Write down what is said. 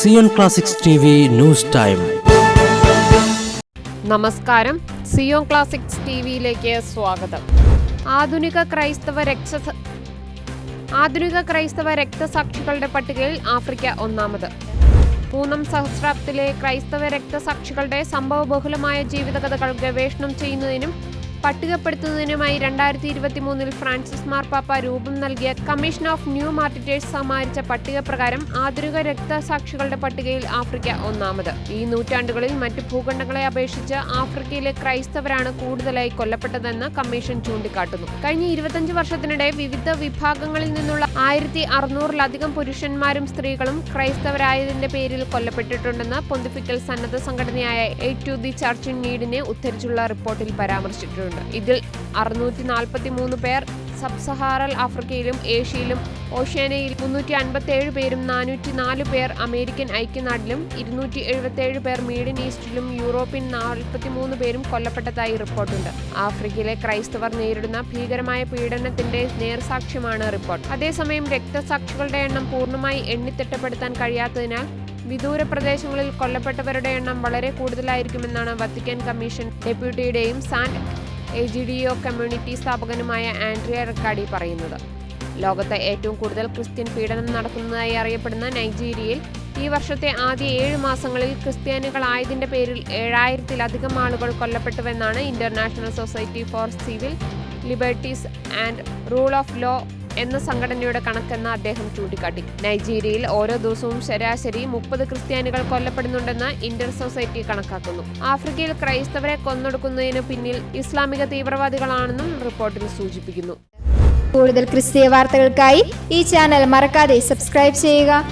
Zion Classics T V news time. നമസ്കാരം. Zion classics T സ്വാഗതം. ആധുനിക ക്രൈസ്തവ രക്ഷ ആധുനിക ക്രൈസ്തവ രക്തസാക്ഷികളുടെ പട്ടികയിൽ ആഫ്രിക്ക ഒന്നാമത്. മൂന്നാം സഹസ്രാബ്ദത്തിലെ ക്രൈസ്തവ രക്തസാക്ഷികളുടെ സംഭവബഹുലമായ ജീവിതകഥകൾ ഗവേഷണം ചെയ്യുന്നതിനും പട്ടികപ്പെടുത്തുന്നതിനുമായി രണ്ടായിരത്തി ഇരുപത്തി മൂന്നിൽ ഫ്രാൻസിസ് മാർപ്പാപ്പ രൂപം നൽകിയ കമ്മീഷൻ ഓഫ് ന്യൂ മാർട്ടിറ്റേഴ്സ് സമാരിച്ച പട്ടിക പ്രകാരം ആധുനിക രക്തസാക്ഷികളുടെ പട്ടികയിൽ ആഫ്രിക്ക ഒന്നാമത്. ഈ നൂറ്റാണ്ടുകളിൽ മറ്റ് ഭൂഖണ്ഡങ്ങളെ അപേക്ഷിച്ച് ആഫ്രിക്കയിലെ ക്രൈസ്തവരാണ് കൂടുതലായി കൊല്ലപ്പെട്ടതെന്ന് കമ്മീഷൻ ചൂണ്ടിക്കാട്ടുന്നു. കഴിഞ്ഞ ഇരുപത്തഞ്ച് വർഷത്തിനിടെ വിവിധ വിഭാഗങ്ങളിൽ നിന്നുള്ള ആയിരത്തി അറുന്നൂറിലധികം പുരുഷന്മാരും സ്ത്രീകളും ക്രൈസ്തവരായതിന്റെ പേരിൽ കൊല്ലപ്പെട്ടിട്ടുണ്ടെന്ന് പൊന്തിഫിക്കൽ സന്നദ്ധ സംഘടനയായ Aid to the Church in നീഡിനെ ഉദ്ധരിച്ചുള്ള റിപ്പോർട്ടിൽ പരാമർശിച്ചിട്ടുണ്ട്. ഇതിൽ അറുന്നൂറ്റി നാൽപ്പത്തി മൂന്ന് പേർ സബ് സഹാറൽ ആഫ്രിക്കയിലും ഏഷ്യയിലും ഓഷ്യാനയിൽ മുന്നൂറ്റി അൻപത്തി ഏഴ് പേരും നാനൂറ്റി നാല് പേർ അമേരിക്കൻ ഐക്യനാട്ടിലും ഇരുന്നൂറ്റി എഴുപത്തി ഏഴ് പേർ മിഡിൽ ഈസ്റ്റിലും യൂറോപ്യൻ നാൽപ്പത്തി മൂന്ന് പേരും കൊല്ലപ്പെട്ടതായി റിപ്പോർട്ടുണ്ട്. ആഫ്രിക്കയിലെ ക്രൈസ്തവർ നേരിടുന്ന ഭീകരമായ പീഡനത്തിന്റെ നേർസാക്ഷ്യമാണ് റിപ്പോർട്ട്. അതേസമയം രക്തസാക്ഷികളുടെ എണ്ണം പൂർണമായി എണ്ണിത്തിട്ടപ്പെടുത്താൻ കഴിയാത്തതിനാൽ വിദൂര പ്രദേശങ്ങളിൽ കൊല്ലപ്പെട്ടവരുടെ എണ്ണം വളരെ കൂടുതലായിരിക്കുമെന്നാണ് വത്തിക്കാൻ കമ്മീഷൻ ഡെപ്യൂട്ടിയുടെയും സാൻ ഒ കമ്മ്യൂണിറ്റി സ്ഥാപകനുമായ ആൻഡ്രിയ റെക്കാഡി പറയുന്നത്. ലോകത്തെ ഏറ്റവും കൂടുതൽ ക്രിസ്ത്യൻ പീഡനം നടക്കുന്നതായി അറിയപ്പെടുന്ന നൈജീരിയയിൽ ഈ വർഷത്തെ ആദ്യ ഏഴ് മാസങ്ങളിൽ ക്രിസ്ത്യാനികളായതിന്റെ പേരിൽ ഏഴായിരത്തിലധികം ആളുകൾ കൊല്ലപ്പെട്ടുവെന്നാണ് International Society for Civil Liberties and Rule of Law എന്ന സംഘടനയുടെ കണക്കെന്ന് അദ്ദേഹം ചൂണ്ടിക്കാട്ടി. നൈജീരിയയിൽ ഓരോ ദിവസവും ശരാശരി മുപ്പത് ക്രിസ്ത്യാനികൾ കൊല്ലപ്പെടുന്നുണ്ടെന്ന് ഇന്റർ സൊസൈറ്റി കണക്കാക്കുന്നു. ആഫ്രിക്കയിൽ ക്രൈസ്തവരെ കൊന്നൊടുക്കുന്നതിന് പിന്നിൽ ഇസ്ലാമിക തീവ്രവാദികളാണെന്നും റിപ്പോർട്ടിൽ സൂചിപ്പിക്കുന്നു. കൂടുതൽ ക്രിസ്തീയ വാർത്തകൾക്കായി ഈ ചാനൽ മറക്കാതെ സബ്സ്ക്രൈബ് ചെയ്യുക.